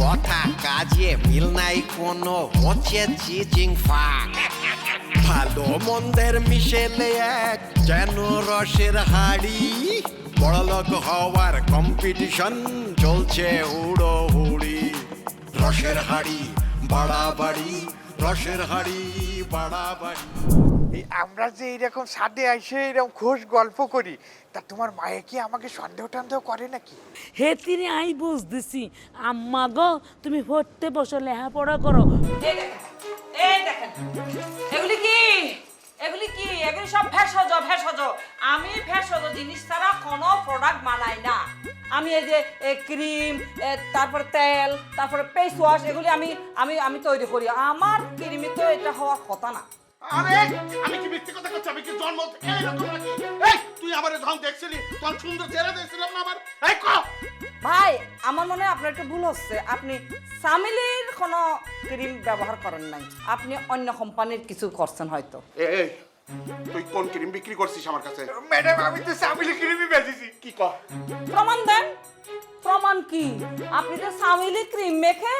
কথা কাজে মিল নাই কোনো, হচ্ছে চিচিং ফাক। ভালো মন্দের মিশেলে এক যেন রসের হাড়ি। বড়লোক হওয়ার কম্পিটিশন চলছে হুড়ো হুড়ি রসের হাড়ি, বাড়াবাড়ি, রসের হাড়ি, বাড়াবাড়ি। এই আমরা যে এইরকম সাদে আইসে এরকম খোশ গল্প করি তা তোমার মায়ে কি আমাকে সন্দেহ টন্দেহ করে নাকি? হে তিনি আই বুঝতেছি। আম্মা গো তুমি পড়তে বসো লেখাপড়া করো। এই দেখেন এই দেখেন। এগুলি কি? এগুলি কি? এগুলি সব ভেষজ ভেষজ। আমি ভেষজ জিনিস ছাড়া কোনো প্রোডাক্ট বানাই না। আমি এই যে ক্রিম তারপরে তেল তারপরে ফেস ওয়াশ এগুলি আমি আমি আমি তৈরি করি। আমার ক্রিমি তো এটা হওয়ার কথা না। আরে আমি কি মিথ্যে কথা করছি আমি কি জন্ম এইরকম নাকি? এই তুই আমার দেখছিলি? সুন্দর চেহারা দেখছিলাম না আমার? এই ক? ভাই আমার মনে হয় আপনার একটু ভুল হচ্ছে। আপনি সামিলির কোনো ক্রিম ব্যবহার করেন নাই। আপনি অন্য কোম্পানির কিছু করছেন হয়তো। এই এই, তুই কোন ক্রিম বিক্রি করছিস আমার কাছে? ম্যাডাম আমি তো সামিলি ক্রিমি বেঁচেছি। কি কর প্রমাণ দেন। প্রমাণ কি? আপনি যে সামিলি ক্রিম মেখে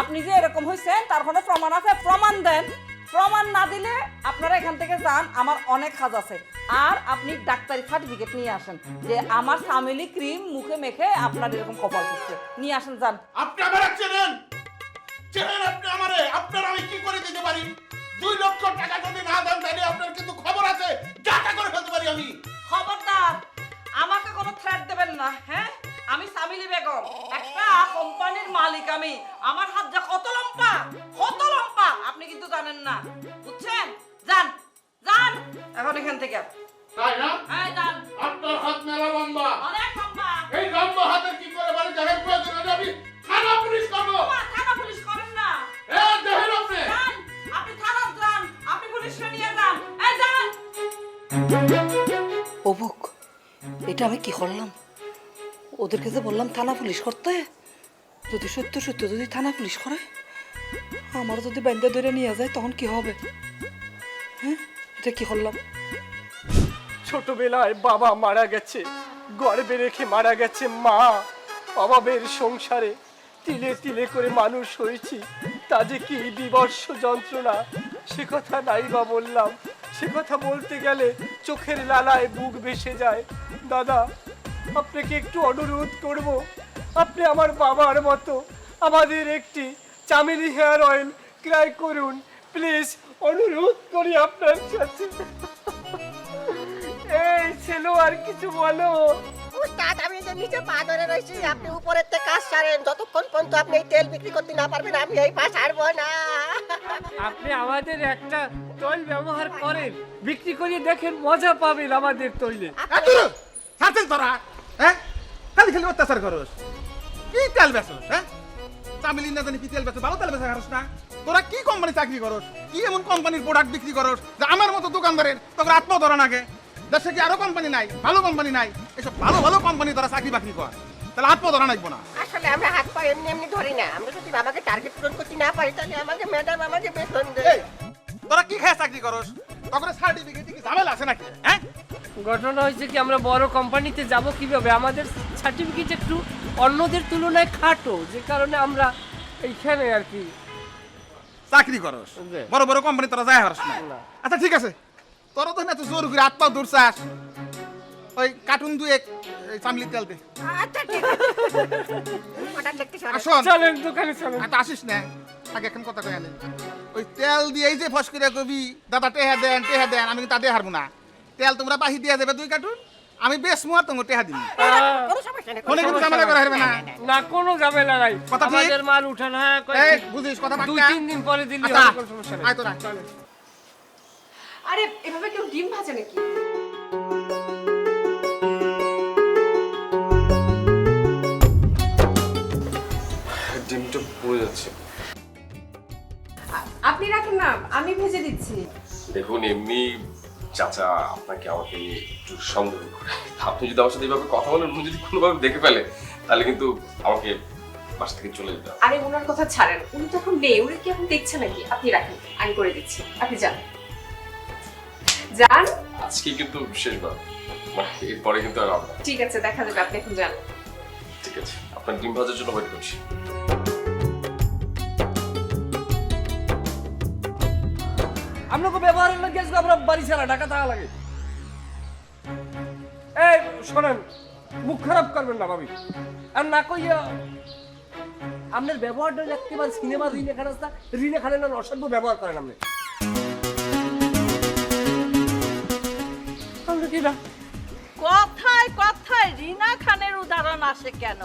আপনি যে এরকম হয়েছেন তার কোনো প্রমাণ আছে? প্রমাণ দেন। প্রমাণ না দিলে আপনারা এখান থেকে যান আমার অনেক কাজ আছে। আর আপনি ডাক্তারি সার্টিফিকেট নিয়ে আসেন যে আমার সামিলি ক্রিম মুখে মেখে আপনার এরকম কপাল করছে নিয়ে আসেন যান। আপনি আমার চেনেন? চেনেন আপনি আমারে? আপনার আমি কি করে দিতে পারি? দুই লক্ষ টাকা যদি না দেন তাহলে আপনার কিন্তু খবর আছে। টাকা করে ফেলতে পারি আমি। খবরদার আমাকে কোনো থ্রেট দেবেন না হ্যাঁ? আমি সামিলি বেগম একটা কোম্পানির মালিক আমি। আমার হাত যে কত লম্বা কত লম্বা আপনি কিন্তু জানেন না। বুঝছেন? যান যান এখন এখান থেকে। তাই না? এই যান। আপনার হাত মেলা লম্বা। অনেক লম্বা। এই লম্বা হাতের কি করে বাড়ি দেহের প্রয়োজন হলে আমি থানা পুলিশ করব। থানা পুলিশ করেন না। এ দেহের আপনি? যান আপনি থানা যান আপনি নিয়ে যান। এই যান। অবুক এটা আমি কি করলাম? ওদেরকে যে বললাম, থানা পুলিশ করতে? যদি সত্য সত্য যদি থানা পুলিশ করে আমার যদি বান্ধা ধরে নিয়ে যায়, তখন কি হবে? হ্যাঁ? এটা কি করলাম? ছোটবেলায় বাবা মারা গেছে, গর্বে রেখে মারা গেছে মা। অভাবের সংসারে তিলে তিলে করে মানুষ হয়েছি, তা যে কি বিবর্ষ যন্ত্রণা? সে কথা নাই বা বললাম। সে কথা বলতে গেলে চোখের লালায় বুক ভেসে যায়। দাদা আপনাকে একটু অনুরোধ করব আপনি আমার বাবার মতো আমাদের একটি চামেলি হেয়ার অয়েল ক্রয় করুন। প্লিজ অনুরোধ করি আপনার কাছে। এই ছেলে আর কিছু বলো। উস্তাদ আমি যে নিচে পা ধরে রয়েছি আপনি উপরের থেকে কাজ সারেন। যতক্ষণ পর্যন্ত আপনি এই তেল বিক্রি করতে না পারবেন আমি এই পা ছাড়বো না। আপনি আমাদের একটা তৈল ব্যবহার করেন। বিক্রি করে দেখেন মজা পাবেন আমাদের তৈলে। ছাড়ছেন তোরা? হ্যাঁ? খালি খালি অত্যাচার করস। কি তেল বেচস হ্যাঁ? চামিলি না জানি কি তেল বেচস ভালো তেল বেচা করস না। তোরা কি কোম্পানি চাকরি করস? কি এমন কোম্পানির প্রোডাক্ট বিক্রি করস যে আমার মতো দোকানদারের তোকে আত্মধরা নাগে দেশে কি আরও কোম্পানি নাই? ভালো কোম্পানি নাই? এসব ভালো ভালো কোম্পানি তোরা চাকরি বাকরি কর। তাহলে আত্মধরা নাগবো না। আসলে আমরা হাত পা এমনি এমনি ধরি না। আমরা যদি বাবাকে টার্গেট পূরণ করতে না পারি তাহলে আমাকে ম্যাডাম আমাকে বেতন দেয়। তোরা কি খেয়ে চাকরি করস? তখন সার্টিফিকেট কি ঝামেলা আছে নাকি? হ্যাঁ? ঘটনা হয়েছে কি আমরা বড় কোম্পানিতে যাব কীভাবে? আমাদের সার্টিফিকেট একটু অন্যদের তুলনায় খাটো যে কারণে আমরা এইখানে আর কি। চাকরি করস। বড় বড় কোম্পানি তোরা যায় হারস না। আচ্ছা ঠিক আছে। তোরা তো না তো জোর করে আত্মা দূর চাস ওই কার্টুন দুয়েক এই চামলি তেল দে। আচ্ছা ঠিক আছে। চলেন দোকানে চলেন আচ্ছা আসিস না। আগে এখন কথা কই আনি ওই তেল দিয়েই যে ফস করে কবি দাদা টেহা দেন টেহা দেন আমি তা দিয়ে হারবো না। তেল তোমরা বাহি দিয়ে যাবে দুই কার্টুন আমি বেশ মুয়ার তোমার টেহা দিন কোনো কিন্তু ঝামেলা করে হারবে না। না কোনো ঝামেলা নাই। কথা ঠিক? আমাদের মাল উঠান হ্যাঁ এই বুঝিস কথা দুই তিন দিন পরে দিল্লি আচ্ছা হবে কোনো সমস্যা নেই। আয় তোরা। আরে এভাবে কেউ ডিম ভাজে নাকি? ডিমটা পড়ে যাচ্ছে। আপনি রাখেন না আমি ভেজে দিচ্ছি। দেখুন এমনি চাচা আপনাকে আমাকে নিয়ে একটু সন্দেহ করে। আপনি যদি আমার সাথে এইভাবে কথা বলেন উনি যদি কোনোভাবে দেখে ফেলে তাহলে কিন্তু আমাকে বাসা থেকে চলে যেতে হবে। আরে ওনার কথা ছাড়েন। উনি তো এখন নেই উনি কি এখন দেখছে নাকি? আপনি রাখেন। আমি করে দিচ্ছি। আপনি যান। যান। আজকে কিন্তু শেষবার। মানে এরপরে কিন্তু আর হবে না। ঠিক আছে দেখা যাবে। আপনি এখন যান। ঠিক আছে। আপনার ডিম ভাজার জন্য ওয়েট করছি। আপনাকে ব্যবহারের লাগে আজকে আমরা বাড়ি ছাড়া ঢাকা থাকা লাগে। এই শোনেন মুখ খারাপ করবেন না ভাবি। আর না কইয়া আপনার ব্যবহারটা একেবারে সিনেমা রিনে খান রাস্তা রিনে খানের না অসভ্য ব্যবহার করেন আপনি। কথায় কথায় রিনা খানের উদাহরণ আসে কেন?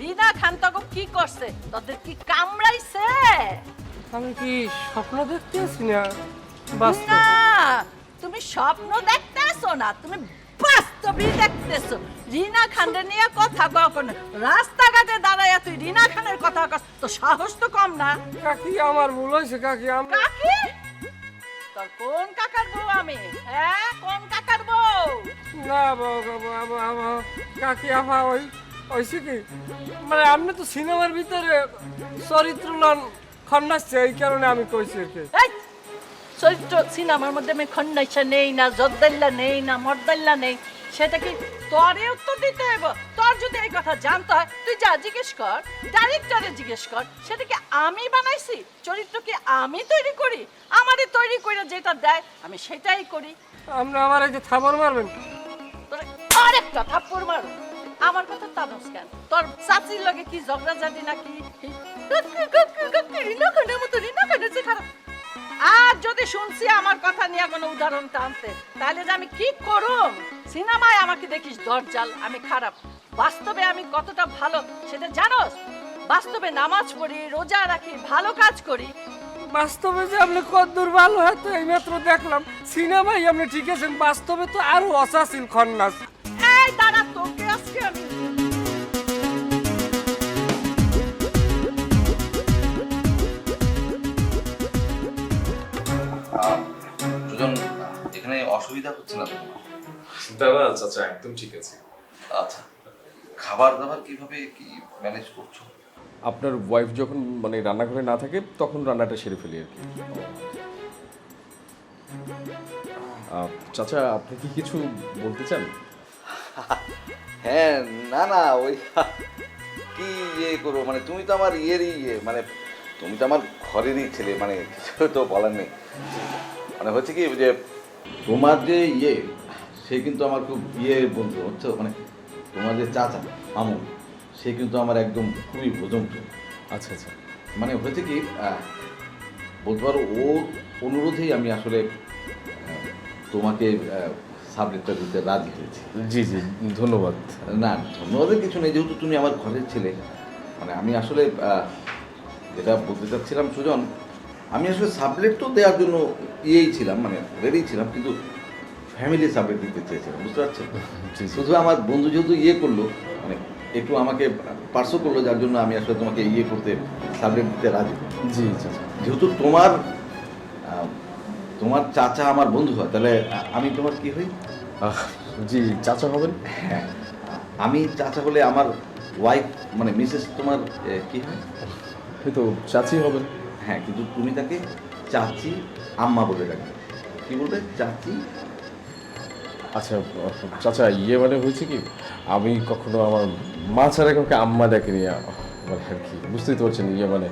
রিনা খান তখন কি করছে? তোদের কি কামড়াইছে? আমি কি স্বপ্ন দেখতে আছি না? না তুমি স্বপ্ন দেখতেছো না তুমি বাস্তবই দেখতেছো। রিনা খানের নিয়ে কথা কখন রাস্তাঘাটে দাঁড়াইয়া তুই রিনা খানের কথা কস তো সাহস তো কম না। কাকি আমার ভুল হয়েছে কাকি আমরা কাকি? তোর কোন কাকার বউ আমি? হ্যাঁ কোন কাকার বউ? না কাকি আমা ওই হয়েছে কি? মানে আপনি তো সিনেমার ভিতরে চরিত্র লন খন্ডাচ্ছে এই কারণে আমি কইছি এই চরিত্র সিনেমার মধ্যে আমি খন্ডাইসা নেই না জদ্দাল্লা নেই না মর্দাল্লা নেই সেটা কি তোরে উত্তর দিতে হইব তোর যদি এই কথা জানতে হয় তুই যা জিজ্ঞেস কর ডাইরেক্টরে জিজ্ঞেস কর সেটা কি আমি বানাইছি চরিত্র কি আমি তৈরি করি আমারই তৈরি করে যেটা দেয় আমি সেটাই করি আমরা আমার এই যে থাবর মারবেন তোর আরেকটা থাপ্পড় মারো আমার কথা তানস কেন তোর চাচির লগে কি ঝগড়া জানি নাকি আর যদি শুনছি আমার কথা নিয়ে কোনো উদাহরণ টানতে তাহলে যে আমি কি করুম? সিনেমায় আমাকে দেখিস দরজাল আমি খারাপ। বাস্তবে আমি কতটা ভালো সেটা জানোস? বাস্তবে নামাজ পড়ি রোজা রাখি ভালো কাজ করি। বাস্তবে যে আপনি কদ্দূর ভালো হয়তো এইমাত্র দেখলাম। সিনেমাই আপনি ঠিক আছেন বাস্তবে তো আরও অসাসিল খন্নাস এই দাঁড়া তোকে আজকে আমি সুজন এখানে অসুবিধা হচ্ছে না তো তোমার? না না চাচা একদম ঠিক আছে। আচ্ছা খাবার দাবার কীভাবে কি ম্যানেজ করছ? আপনার ওয়াইফ যখন মানে রান্নাঘরে না থাকে তখন রান্নাটা সেরে ফেলি আর কি। চাচা আপনি কি কিছু বলতে চান? হ্যাঁ না না ওই কি ইয়ে করব মানে তুমি তো আমার ইয়েরই ইয়ে মানে তুমি তো আমার ঘরেরই ছেলে মানে কিছু তো বলার নেই। মানে হচ্ছে কি যে তোমার যে ইয়ে সে কিন্তু আমার খুব ইয়ে বন্ধু বুঝছ? মানে তোমার যে চাচা আমল সে কিন্তু আমার একদম খুবই ভোজন্ত আচ্ছা আচ্ছা। মানে হয়েছে কি বলতে পারো ওর অনুরোধেই আমি আসলে তোমাকে সাবজেক্টটা দিতে রাজি হয়েছি। জি জি ধন্যবাদ। না ধন্যবাদের কিছু নেই যেহেতু তুমি আমার ঘরের ছেলে মানে আমি আসলে যেটা বলতে চাচ্ছিলাম সুজন আমি আসলে সাবলেট তো দেওয়ার জন্য ইয়েই ছিলাম মানে রেডি ছিলাম কিন্তু ফ্যামিলি সাবলেট দিতে চেয়েছিলাম বুঝতে পারছ জি, জি। শুধু আমার বন্ধু যেহেতু ইয়ে করল মানে একটু আমাকে পার্শ্ব করল যার জন্য আমি আসলে তোমাকে ইয়ে করতে সাবলেট দিতে রাজি। জি যেহেতু তোমার তোমার চাচা আমার বন্ধু হয় তাহলে আমি তোমার কি হই? জি চাচা হবেন? হ্যাঁ আমি চাচা হলে আমার ওয়াইফ মানে মিসেস তোমার কি হয়? হয়তো চাচি হবেন। হ্যাঁ কিন্তু তুমি তাকে চাচি আম্মা বলে রাখবে কি বলবে? চাচি? আচ্ছা চাচা ইয়ে মানে হয়েছে কি? আমি কখনো আমার মা ছাড়া কাউকে আম্মা ডাকিনি মানে আর কি? বুঝতেই তো পারছেন ইয়ে মানে।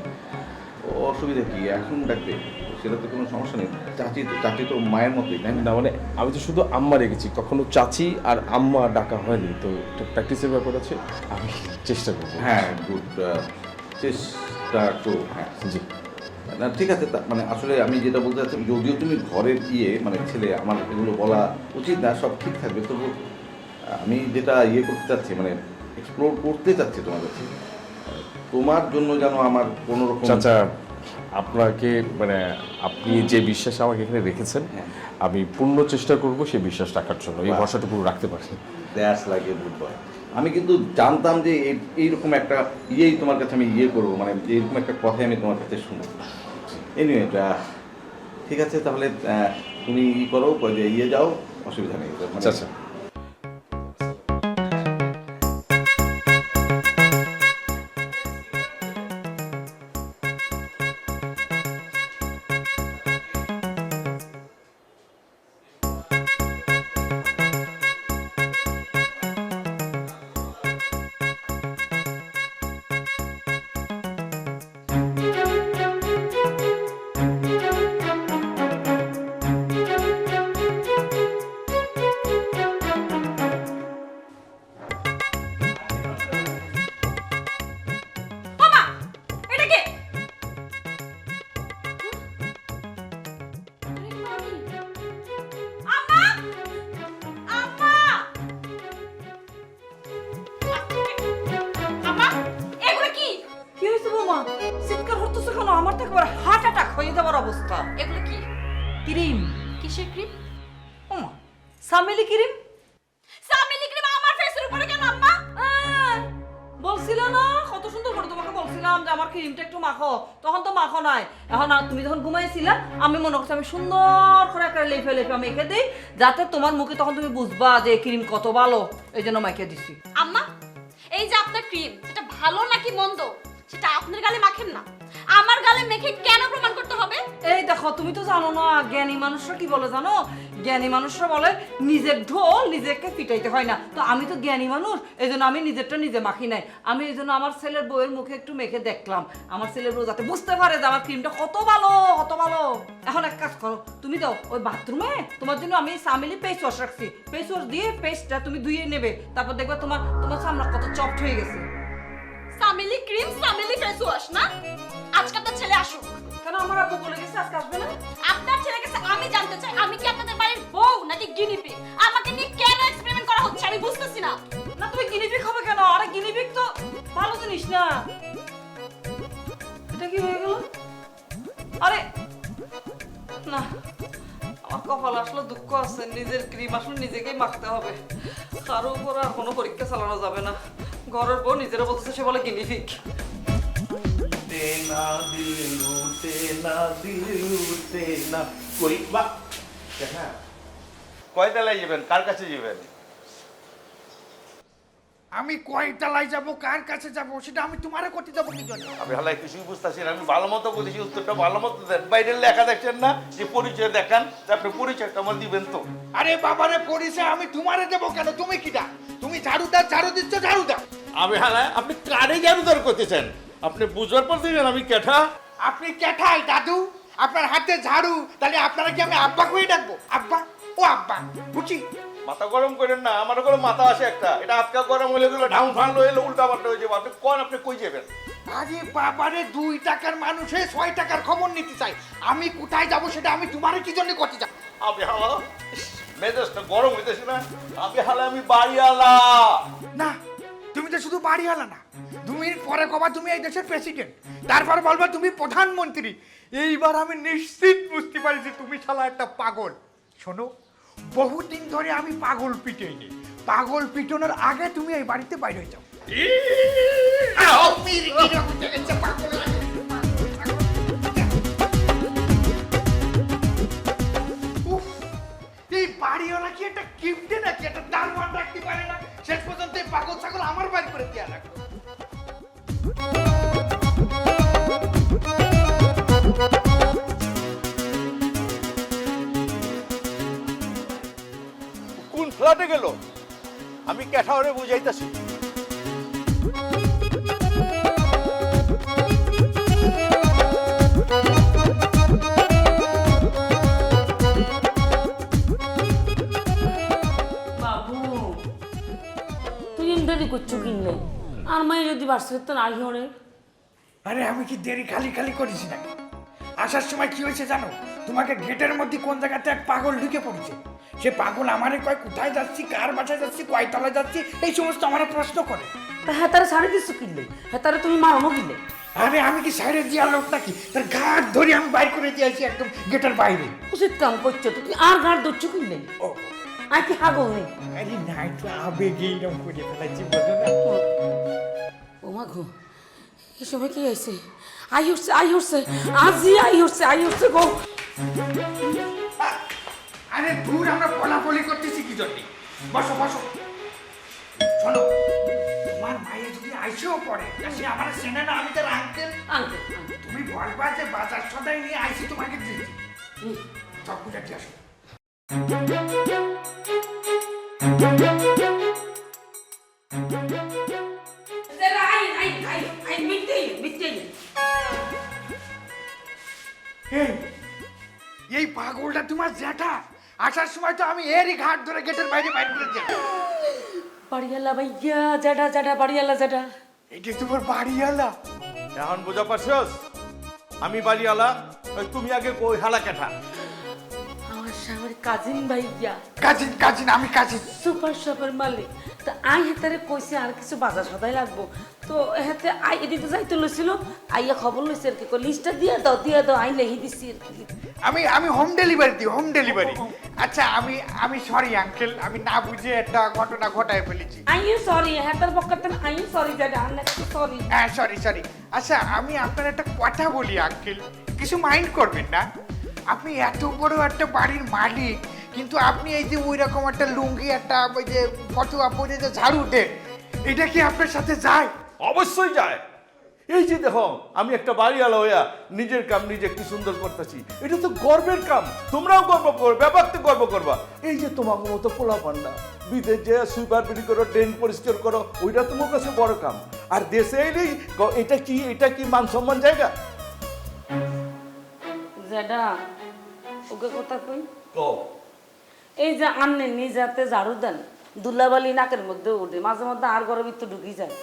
ও, অসুবিধা কি? এখন ডাকবে? সেটা তো কোনো সমস্যা নেই। চাচি তো চাচি তো মায়ের মতোই তাই না? মানে আমি তো শুধু আম্মা রেখেছি কখনো চাচি আর আম্মা ডাকা হয়নি। তো এটা প্র্যাকটিসের ব্যাপার আছে আমি চেষ্টা করব। হ্যাঁ গুড চেষ্টা করো হ্যাঁ। জি। না ঠিক আছে তা- মানে আসলে আমি যেটা বলতে চাচ্ছি যদিও তুমি ঘরের ইয়ে মানে ছেলে আমার এগুলো বলা উচিত না সব ঠিক থাকবে তবু আমি যেটা ইয়ে করতে চাচ্ছি মানে এক্সপ্লোর করতে চাচ্ছি তোমার কাছে তোমার জন্য যেন আমার কোনো রকম চাচা আপনাকে মানে আপনি যে বিশ্বাস আমাকে এখানে রেখেছেন হ্যাঁ। আমি পূর্ণ চেষ্টা করব সেই বিশ্বাস রাখার জন্য। এই। ভরসাটুকু রাখতে পারি দ্যাশ লাগে বুধবার আমি কিন্তু জানতাম যে এই- এইরকম একটা ইয়েই তোমার কাছে আমি ইয়ে করব মানে এইরকম একটা কথাই আমি তোমার কাছে শুনব। এনিওয়ে ঠিক আছে, তাহলে তুমি ই করো ইয়ে যাও, অসুবিধা নেই। আচ্ছা আচ্ছা। এখন আর তুমি যখন ঘুমাইছিলা, আমি মনে করছি আমি সুন্দর করে একটা লেপে লেফে আমি এঁকে দিই, যাতে তোমার মুখে তখন তুমি বুঝবা যে ক্রিম কত ভালো, এই জন্য মাইকে দিছি। আম্মা, এই যে আপনার ক্রিম সেটা ভালো নাকি মন্দ? সেটা আপনার গালে মাখেন না। আমার গালে মেখে কেন প্রমাণ করতে হবে? এই দেখো, তুমি তো জানো না, জ্ঞানী মানুষরা কি বলে জানো? জ্ঞানী মানুষরা বলে, নিজের ঢোল নিজেকে পিটাইতে হয় না। তো আমি তো জ্ঞানী মানুষ এই জন্য আমি নিজেরটা নিজে মাখি নাই। আমি এই জন্য আমার ছেলের বউয়ের মুখে একটু মেখে দেখলাম। আমার ছেলের বউ যাতে বুঝতে পারে যে আমার ক্রিমটা কত ভালো কত ভালো। এখন এক কাজ করো, তুমি দাও ওই বাথরুমে, তোমার জন্য আমি সামিলি পেস্ট ওয়াশ রাখছি। পেস্ট ওয়াশ দিয়ে পেস্টটা তুমি ধুয়ে নেবে। তারপর দেখবে তোমার তোমার চামড়া কত চপট হয়ে গেছে। ক্রিম সামিলি ফেস ওয়াশ না। আজকে আপনার ছেলে আসুক। কেন আমার আব্বু বলে গেছে আজকে আসবে না? আপনার ছেলে কাছে আমি জানতে চাই আমি কি আপনাদের বাড়ির বউ নাকি গিনিপি আমাকে নিয়ে কেন এক্সপেরিমেন্ট করা হচ্ছে আমি বুঝতেছি না। না তুমি গিনিপিক হবে কেন? আরে গিনিপিক তো ভালো জিনিস না। এটা কি হয়ে গেল? আরে না আমার কপাল আসলে দুঃখ আছে নিজের ক্রিম আসলে নিজেকেই মাখতে হবে। কারও উপর আর কোনো পরীক্ষা চালানো যাবে না। ঘরের বউ নিজেরা বলতেছে সে বলে গিনিপিক না দিলু তে না দিলু তে না কই? বা দেখা কয় তলায় যাবেন? কার কাছে যাবেন? আমি কয়তলায় যাব কার কাছে যাব সেটা আমি তোমারে করতে যাব কি জন্য? আমি হালাই কিছুই বুঝতেছি না আমি ভালো মতো বলেছি উত্তরটা ভালো মতো দেন। বাইরের লেখা দেখছেন না যে পরিচয় দেখান তা আপনি পরিচয়টা আমার দিবেন তো। আরে বাবারে পরিচয় আমি তোমারে দেবো কেন? তুমি কিটা তুমি ঝাড়ু দাও ঝাড়ু দিচ্ছ ঝাড়ু দাও আমি হালাই আপনি কারে জারুদার করতেছেন? আপনি বুঝবার পর দিবেন আমি কেঠা? আপনি কেঠাই দাদু? আপনার হাতে ঝাড়ু তাহলে আপনারা কি আমি আব্বা কই ডাকবো? আব্বা? ও আব্বা বুঝি? মাথা গরম করেন না আমার কোনো মাথা আসে একটা। এটা আজকা গরম হলে গেলো ঢাউন ফাউন হলে উল্টা পাল্টা হয়ে যাবে। আপনি কোন আপনি কই যাবেন? আরে বাবারে দুই টাকার মানুষে ছয় টাকার খবর নিতে চাই। আমি কোথায় যাব সেটা আমি তোমারে কি জন্য করতে যাব আবে হালা মেজাজটা গরম হইতেছে না? আমি হালা আমি বাড়িওয়ালা। না তুমি তো শুধু বাড়ি হলো না মিনিট পরে কবা তুমি এই দেশের প্রেসিডেন্ট তারপর বলবা তুমি প্রধানমন্ত্রী। এইবার আমি নিশ্চিত বুঝতে পারছি তুমি শালা একটা পাগল। শোনো বহুদিন ধরে আমি পাগল পিটেইনি। পাগল পিটনের আগে তুমি এই বাড়িতে বাইরে হয়ে যাও। উফ, লাগল কোন ফ্ল্যাটে গেল? আমি ক্যাঠাওরে বুঝাইতেছি। তুই দেরি করছ কিনলে আর মাই যদি তো নাই হরে? আরে আমি কি দেরি খালি খালি করেছি নাকি? আসার সময় কি হয়েছে জানো? তোমাকে গেটের মধ্যে কোন জায়গাতে এক পাগল ঢুকে পড়েছে। সে পাগল আমারে কয় কোথায় যাচ্ছি কার বাসায় যাচ্ছি কয়তলায় যাচ্ছি এই সমস্ত আমার প্রশ্ন করে। তা হ্যাঁ তারা শাড়ি দিচ্ছ কিনলে হ্যাঁ তারা তুমি মারো কিনলে আরে আমি কি সাইডে দেওয়ার লোক নাকি? তার ঘাট ধরে আমি বাইর করে দিয়েছি একদম গেটের বাইরে। উচিত কাম করছ তো তুই আর গাড় ধরছো কিনলে ও আর কি হাগল নেই আরে না একটু আবেগে এরকম করে ফেলাচ্ছি বোঝো না। ও মা গো এই সময় কি হয়েছে? আই উঠছে আই উঠছে আজি আই উঠছে আই উঠছে গো। আরে দূর আমরা বলাবলি করতেছি কি জন্য? বসো বসো। শোনো তোমার মায়ের যদি আইসেও পড়ে সে আমার চেনে না আমি তার আঙ্কেল আঙ্কেল তুমি বলবা যে বাজার সদাই নিয়ে আইসি তোমাকে দিয়েছি সব বুঝাতে আসো। এই পাগলটা তোমার জ্যাঠা। আসার সময় তো আমি এরই ঘাট ধরে গেটের বাইরে বাইরে করে দিই বাড়িয়ালা ভাইয়া জাডা জাডা বাড়িয়ালা জাডা এটা তোমার বাড়িওয়ালা এখন বোঝা পারছস? আমি বাড়িওয়ালা ওই তুমি আগে কই হালা কেঠা? কাজিন ভাইয়া কাজিন কাজিন আমি কাজিন। সুপার শপের মালিক। তো আই হেতারে কইছে আর কিছু বাজার সদাই লাগবো। তো হেতে আই এদিকে যাইতে লইছিল আইয়া খবর লইছে আর কি। লিস্টটা দিয়ে দাও দিয়ে দাও আই লেহি দিছি আর কি। আমি আমি হোম ডেলিভারি দিই হোম ডেলিভারি আচ্ছা আমি আমি সরি আঙ্কেল আমি না বুঝে একটা ঘটনা ঘটায় ফেলেছি। আই ইউ সরি হেতার পক্ষে আই ইউ সরি জাডা আমি সরি হ্যাঁ সরি সরি আচ্ছা আমি আপনার একটা কথা বলি আঙ্কেল কিছু মাইন্ড করবেন না? আপনি এত বড় একটা বাড়ির মালিক কিন্তু আপনি এই যে ওই রকম একটা লুঙ্গি একটা ওই যে ফটোয়া পরে যে ঝাড়ু দেন এটা কি আপনার সাথে যায়? অবশ্যই যায়। এই যে দেখো আমি একটা বাড়িওয়ালা হইয়া নিজের কাম নিজে কি সুন্দর করতেছি। এটা তো গর্বের কাম। তোমরাও গর্ব করবে ব্যাপারতে গর্ব করবা। এই যে তোমার মতো পোলা পান্ডা বিদেশ যে সুইপার বিড়ি করো ড্রেন পরিষ্কার করো ওইটা তোমার কাছে বড় কাম। আর দেশে এলেই এটা কি এটা কি মান সম্মান জায়গা? জাডা ওকে কথা কই? কও এই যে আন্নে নিজাতে ঝাড়ু দেন দুলাবালি নাকের মধ্যে উঠে মাঝে মধ্যে আর ঘরের ভিতর ঢুকি যায়।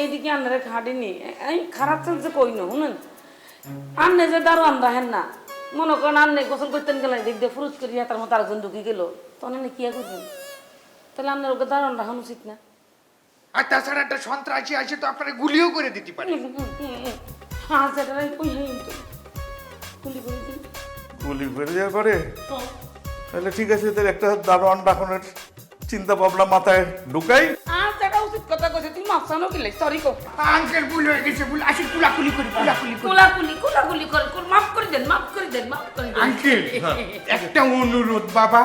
এইদিকে আন্নারে খাটিনি এই খারাপ চান্সে কই না শুনেন? আন্নে যে দারোয়ান রাহেন না মনে করেন আন্নে গোসল করতেন গেলেন দেখ দিয়ে ফুরুজ করিয়া তার মতো আরেকজন ঢুকি গেল। তখন এনে কি করবেন? তাহলে আপনার ওকে দারোয়ান রাখানো উচিত না। আর তাছাড়া একটা সন্ত্রাসী আছে তো আপনারা গুলিও করে দিতে পারে। হ্যাঁ সেটা কই গুলি করে দিন গুলি করে যাওয়ার পরে তাহলে ঠিক আছে তাহলে একটা দারোয়ান ডাকনের চিন্তা ভাবনা মাথায় ঢুকাই। আর সেটা উচিত কথা কইছে সরি কো আঙ্কেল ভুল হয়ে গেছে ভুল। আসি কুলাকুলি করি কুলাকুলি করি। কুলাকুলি কুলাকুলি করে করে মাফ করে দেন মাফ করে দেন মাফ করে দেন। আঙ্কেল একটা অনুরোধ বাবা?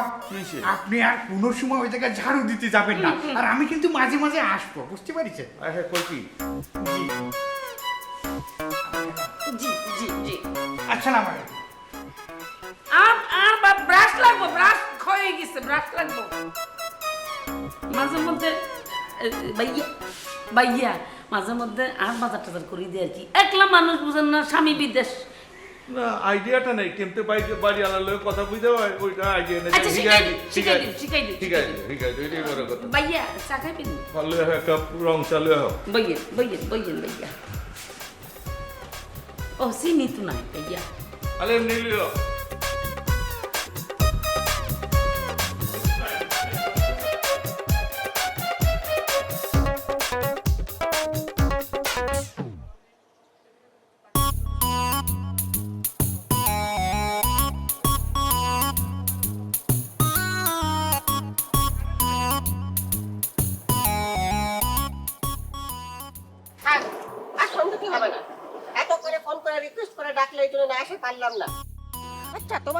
আপনি আর কোনো সময় ওই জায়গায় ঝাড়ু দিতে যাবেন না। আর আমি কিন্তু মাঝে মাঝে আসব বুঝতে পারিছেন হ্যাঁ কই কি? জি। জি আসসালামু আলাইকুম ব্রাশ লাগবো ব্রাশ ক্ষয়ে গেছে ব্রাশ লাগবো। মাঝে মধ্যে ভাইয়া ভাইয়া মাঝে মধ্যে আর বাজার টাজার করি দিয়ে আর কি। একলা মানুষ বুঝেন না স্বামী বিদেশ। না আইডিয়াটা নেই কেমতে বাইকে বাড়ি আলার লোক কথা বুঝতে হয় ওইটা আইডিয়া নেই। আচ্ছা, শিখাই দিন, শিখাই দিন, শিখাই দিন, ঠিক আছে ঠিক আছে এটাই বড় কথা। ভাইয়া চা খাইবেন ভালো এক কাপ রং চালু হোক বইয়েন বইয়েন বইয়েন ভাইয়া। ও চিনি তো নাই ভাইয়া। আলে নিলিও।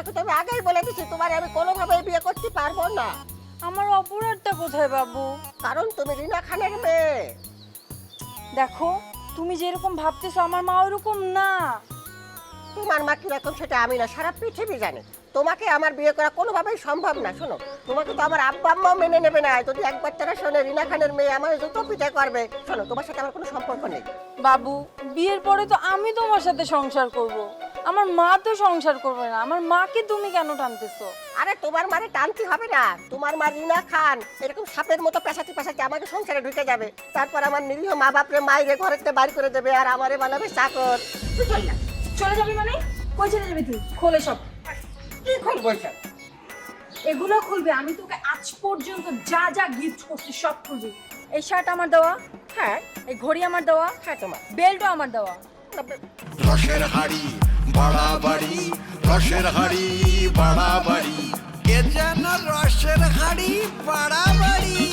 তোমাকে তো আমি আগেই বলে দিচ্ছি তোমার আমি কোনোভাবেই বিয়ে করতে পারব না। আমার অপরাধটা কোথায় বাবু? কারণ তুমি রিনা খানের মেয়ে। দেখো তুমি যেরকম ভাবতেছো আমার মা ওরকম না। তোমার মা কীরকম সেটা আমি না সারা পৃথিবী জানে। তোমাকে আমার বিয়ে করা কোনোভাবেই সম্ভব না শোনো। তোমাকে তো আমার আব্বা আম্মাও মেনে নেবে না। যদি একবার তারা শোনে রিনা খানের মেয়ে আমার যত পিঠে করবে। শোনো তোমার সাথে আমার কোনো সম্পর্ক নেই। বাবু বিয়ের পরে তো আমি তোমার সাথে সংসার করব। আমার মা তো সংসার করবে না। আমার মাকে তুমি কেন টানতেছো? আরে তোমার মারে টানতে হবে না। তোমার মা রিনা খান এরকম সাপের মতো পেশাতে পেশাতে আমাকে সংসারে ঢুকে যাবে। তারপর আমার নিরীহ মা বাপরে মাইরে ঘরেতে বাইর করে দেবে আর আমারে বানাবে চাকর। না? চলে যাবি মানে? কই চলে যাবি তুই? খোলে সব কি খুলবো এসব? এগুলো খুলবে। আমি তোকে আজ পর্যন্ত যা যা গিফট করছি সব খুলবি এই শার্ট আমার দেওয়া হ্যাঁ। এই ঘড়ি আমার দেওয়া হ্যাঁ তোমার। বেল্টও আমার দেওয়া। রসের হাড়ি। বাড়াবাড়ি রসের হাড়ি বাড়াবাড়ি। কে যেন রসের হাড়ি বাড়াবাড়ি।